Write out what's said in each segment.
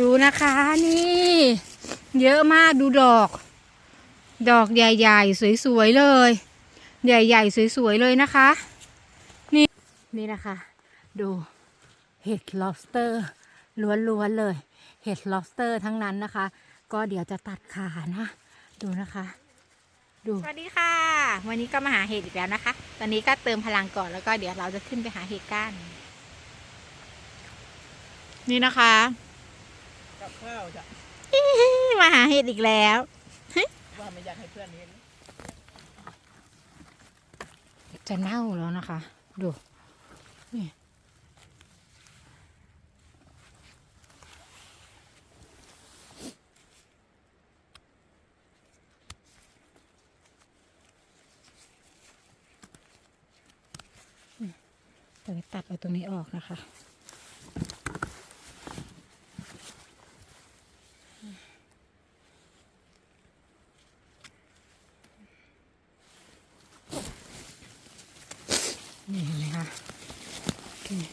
ดูนะคะนี่ เยอะมากดูดอก ดอกใหญ่ๆ สวยๆเลย ใหญ่ๆ สวยๆเลยนะคะ นี่นี่นะคะ ดูเห็ด lobster ล้วนๆเลย เห็ด lobster ทั้งนั้นนะคะ ก็เดี๋ยวจะตัดขานะ ดูนะคะ ดูสวัสดีค่ะ วันนี้ก็มาหาเห็ดอีกแล้วนะคะ ตอนนี้ก็เติมพลังก่อนแล้วก็เดี๋ยวเราจะขึ้นไปหาเห็ดกัน นี่นะคะ กับข้าวจะมาหาเห็ดอีกแล้ว ว่าไม่อยากให้เพื่อนเห็นจะเน่าแล้วนะคะ ดูนี่เดี๋ยวตัดเอาตรงนี้ออกนะคะ นี่เห็นไหมคะนี่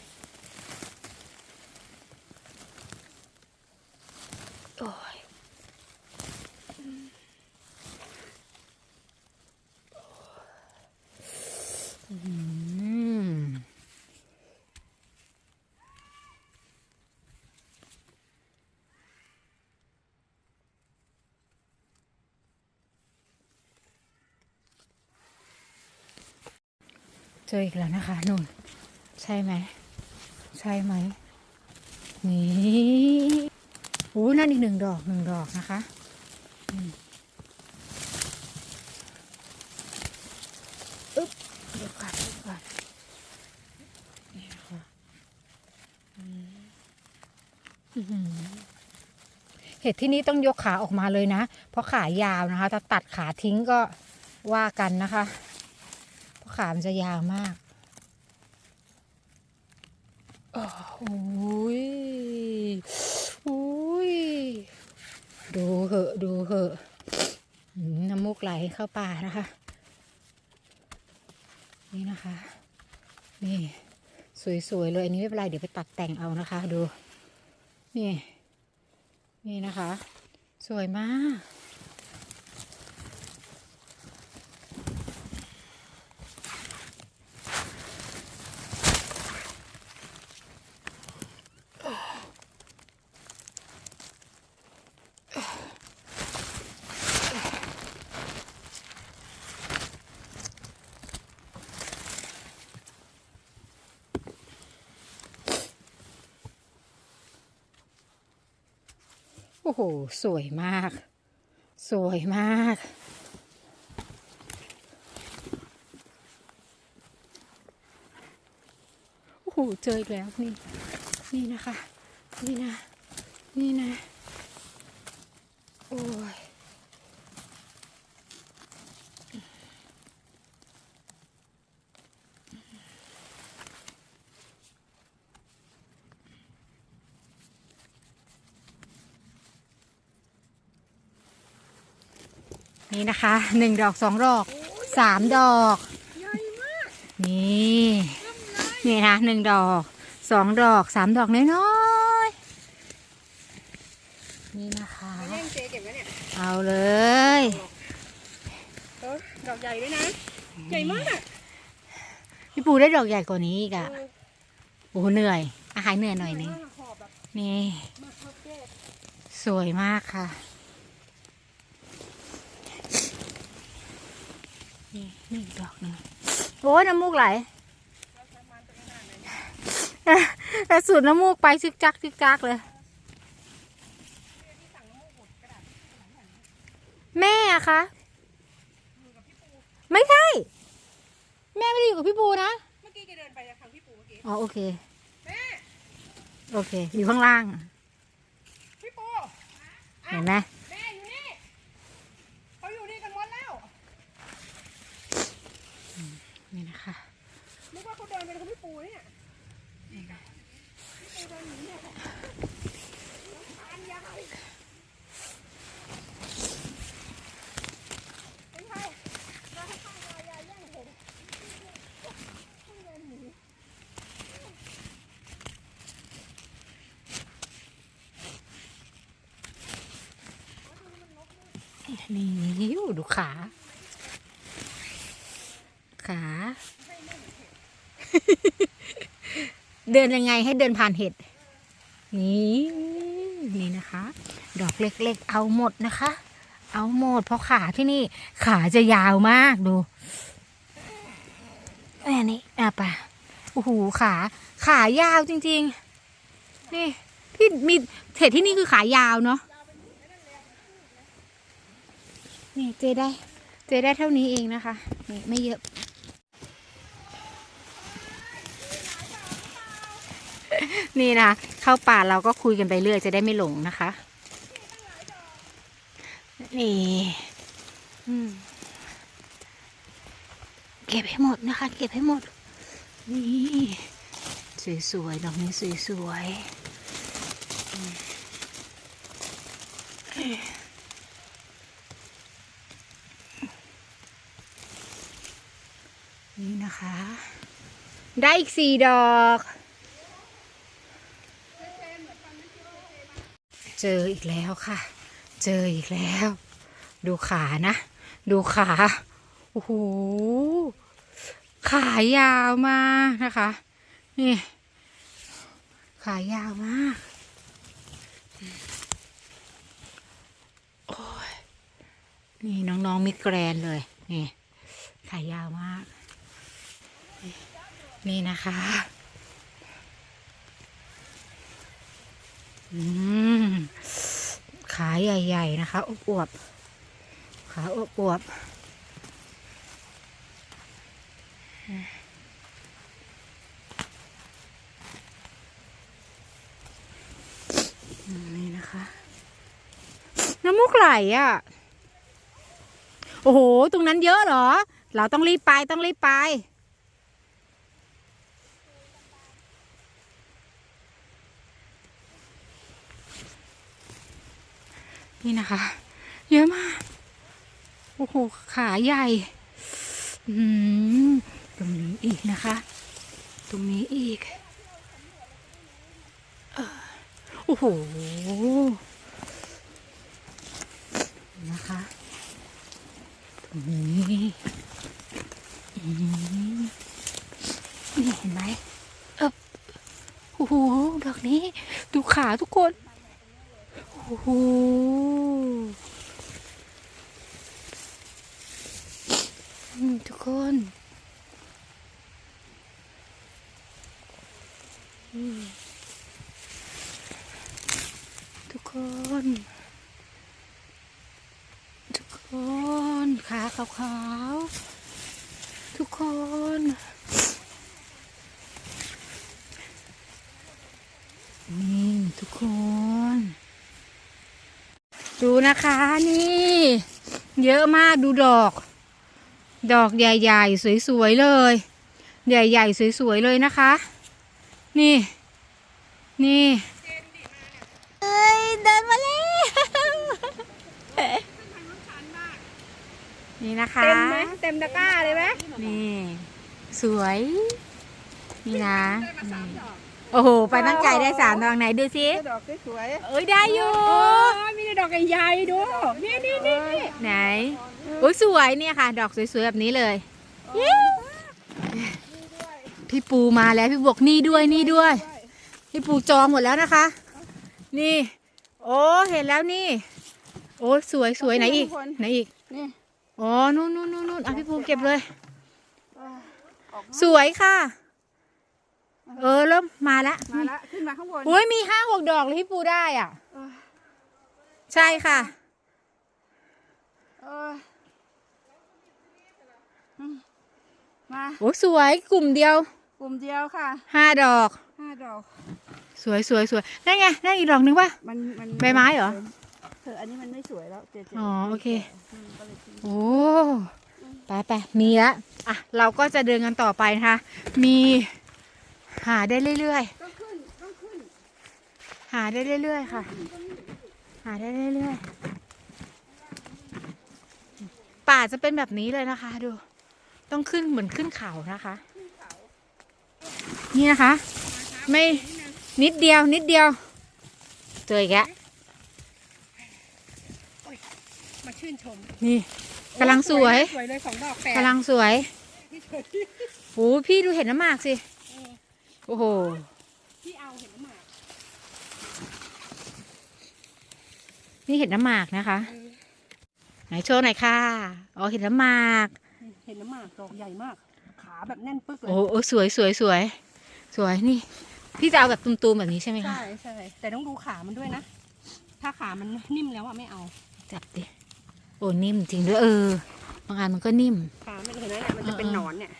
โอ้ยเจออีกแล้วนะคะนุ่น ใช่ไหม ใช่ไหม นี่ โอ้นั่นอีกหนึ่งดอกหนึ่งดอกนะคะอึ๊บเดี๋ยวก่อนเดี๋ยวก่อนนี่นะคะอืมอื้อหือเห็ดที่นี่ต้องยกขาออกมาเลยนะ เพราะขายาวนะคะ ถ้าตัดขาทิ้งก็ว่ากันนะคะ เพราะขามันจะยาวมากโอ้ย ดูเหอะดูเหอะน้ำมูกไหลเข้าป่านะคะ นี่นะคะ นี่ สวยๆเลย อันนี้ไม่เป็นไร เดี๋ยวไปตัดแต่งเอานะคะ ดู นี่ นี่นะคะ สวยมาก โอ้โห สวยมาก สวยมาก โอ้โห เจออีกแล้วนี่ นี่นะคะ นี่นะ นี่นะ โอ้ นี่นะคะหนึ่งดอกสองดอกสามดอกนี่นี่นะหนึ่งดอกสองดอกสามดอกน้อยๆนี่นะคะแย่งเจเก็บไว้เนี่ยเอาเลยเออดอกใหญ่ด้วยนะ ใหญ่มากพี่ปูได้ดอกใหญ่กว่านี้อีกอะโอ้โหเหนื่อย อาหารเหนื่อยหน่อยนึงหอบแบบนี่มากครับเจ๊สวยมากค่ะ นี่นี่อีกดอกหนึ่งโอ้ยน้ำมูกไหลแต่สูดน้ำมูกไปซิกจักซิกจักเลย แม่อะคะไม่ใช่ แม่ไม่ได้อยู่กับพี่ปูนะเมื่อกี้แกเดินไปทางพี่ปูเมื่อกี้อ๋อโอเคแม่โอเค อยู่ข้างล่างพี่ปูเห็นไหม นี่ดูขา ขา เดินยังไงให้เดินผ่านเห็ด นี่นี่นะคะ ดอกเล็กๆ เอาหมดนะคะ เอาหมด เพราะขาที่นี่ ขาจะยาวมากดูแอนนี่อะปะโอ้โหขา ขายาวจริง ๆ นี่พี่มีเห็ดที่นี่คือขายาวเนาะนี่เจได้ เจได้เท่านี้เองนะคะ นี่ไม่เยอะ นี่นะเข้าป่าเราก็คุยกันไปเรื่อยจะได้ไม่หลงนะคะ นี่เก็บให้หมดนะคะ เก็บให้หมด นี่สวยๆดอกนี้สวยๆนี่นะคะ ได้อีกสี่ดอก เจออีกแล้วค่ะ เจออีกแล้ว ดูขานะ ดูขา โอ้โห ขายาวมากนะคะ นี่ ขายาวมาก โอ้ย นี่น้องๆมิแกรนเลย นี่ ขายาวมาก นี่นะคะ อืม ขาใหญ่ๆนะคะอวบๆขาอวบๆอืมนี่นะคะ น้ำมูกไหลอะ โอ้โห ตรงนั้นเยอะเหรอ เราต้องรีบไปต้องรีบไป นี่นะคะ เยอะมาก โอ้โห ขาใหญ่ อืม ตรงนี้อีกนะคะ ตรงนี้อีกโอ้โห นะคะ ตรงนี้นี่เห็นไหมเอบโอ้โห ดอกนี้ ดูขาทุกคน โหทุกคนทุกคน ทุกคนขาขาวๆทุกคนนี่ทุกคน ดูนะคะนี่ เยอะมากดูดอก ดอกใหญ่ๆ สวยๆเลย ใหญ่ๆ สวยๆเลยนะคะ นี่ นี่เอ้ยเดินมาแล้วนี่นะคะ เต็มไหมเต็มตะกร้าเลยไหมนี่ สวย นี่นะนี่ โอ้โหไปตั้งใจได้สามดอกไหนดูสิดอกสวยเอ้ยได้อยู่โอ้ยมีแต่ดอกใหญ่ๆดูนี่นี่นี่นี่ไหนอุ้ยสวยเนี่ยค่ะ ดอกสวยๆแบบนี้เลยยิ้วพี่ปูมาแล้วพี่บอกนี่ด้วยนี่ด้วย พี่ปูจองหมดแล้วนะคะ นี่ โอ้เห็นแล้วนี่ โอ้สวยสวยไหนอีกไหนอีกนี่อ๋อนู่นนู่นนู่นนู่นอะพี่ปูเก็บเลยออกมาสวยค่ะ เออเริ่มมาแล้วมาละขึ้นมาข้างบนโอ้ยมีห้าหกดอกเลยพี่ปูได้อะเออใช่ค่ะเอออืมมาโอ้สวยกลุ่มเดียว กลุ่มเดียวค่ะห้าดอกห้าดอก สวยสวยสวยได้ไงได้อีกดอกนึงป่ะมันมันใบไม้เหรอเธออันนี้มันไม่สวยแล้วเจ๊ๆอ๋อโอเคอืมก็เลยทิ้งโอ้ไปไปมีละอะเราก็จะเดินกันต่อไปนะคะ มี หาได้เรื่อยต้องขึ้นต้องขึ้นๆหาได้เรื่อยๆ ค่ะ หาได้เรื่อยๆ ป่าจะเป็นแบบนี้เลยนะคะ ดู ต้องขึ้นเหมือนขึ้นเขานะคะ นี่นะคะ ไม่นิดเดียวนิดเดียว เจออีกแล้วมาชื่นชม นี่กำลังสวยสวยเลยสองดอกแปดกำลังสวยพี่เฉยโอ้พี่ดูเห็ดน้ำหมากสิเออ โอ้โหพี่เอาเห็นน้ำหมากนี่เห็ดน้ำหมากนะคะเออไหนโชว์หน่อยค่ะอ๋อเห็ดน้ำหมาก เห็นน้ำหมากดอกใหญ่มาก ขาแบบแน่นปึ๊กเลยโอ้โอ้สวยสวยสวยสวยนี่ พี่จะเอาแบบตุ่มๆแบบนี้ใช่ไหมคะใช่ใช่แต่ต้องดูขามันด้วยนะ ถ้าขามันนิ่มแล้วอะไม่เอาจับดิโอ้นิ่มจริงด้วยเออบางอันมันก็นิ่ม ขามันเห็นไหมเนี่ยมันจะเป็น เออ หนอนเนี่ย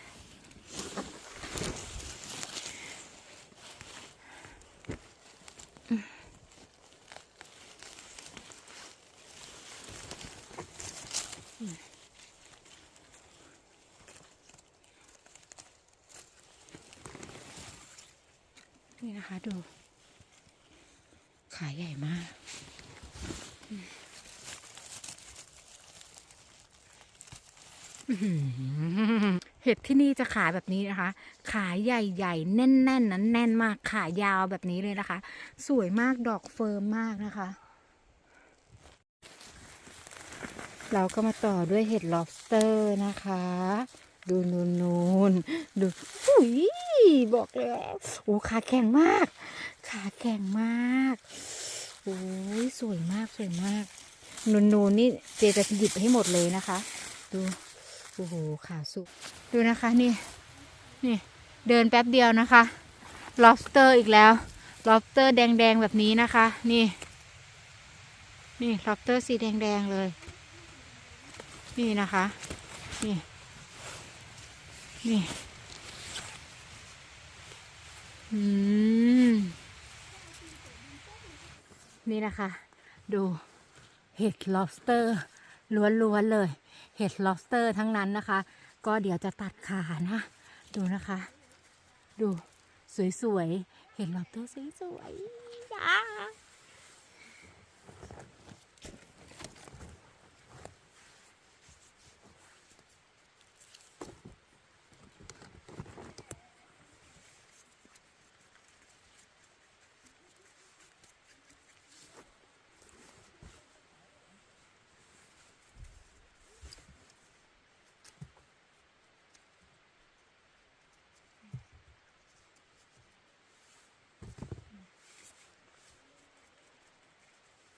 นะคะ ดู ขาใหญ่มาก เห็ดที่นี่จะขายแบบนี้นะคะ ขาใหญ่ๆ แน่นๆนั้นแน่นมาก ขายาวแบบนี้เลยนะคะ สวยมากดอกเฟิร์มมากนะคะ เราก็มาต่อด้วยเห็ด lobster นะคะ ดูนูนนูนดูอุ้ยบอกเลยว่าโอ้ขาแข็งมาก ขาแข็งมากโอ้ยสวยมากสวยมากนูนนูนนี่เจจะหยิบให้หมดเลยนะคะ ดูโอ้โหขาสุกดูนะคะนี่นี่เดินแป๊บเดียวนะคะ lobster อีกแล้ว lobster แดงๆแบบนี้นะคะ นี่นี่ lobster สีแดงๆเลย นี่นะคะ นี่ นี่ อืม นี่นะคะ ดูเห็ด lobster ล้วนๆเลย เห็ด lobster ทั้งนั้นนะคะ ก็เดี๋ยวจะตัดขานะ ดูนะคะ ดูสวยๆ เห็ด lobster สวยๆจ้า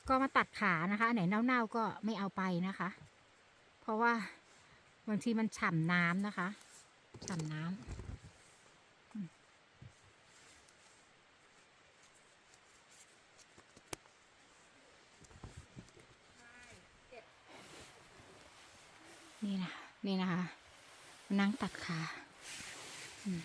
ก็มาตัดขานะคะอันไหนเน่าๆก็ไม่เอาไปนะคะ เพราะว่าบางทีมันฉ่ำน้ำนะคะฉ่ำน้ำนี่นะนี่นะคะนั่งตัดขาอืม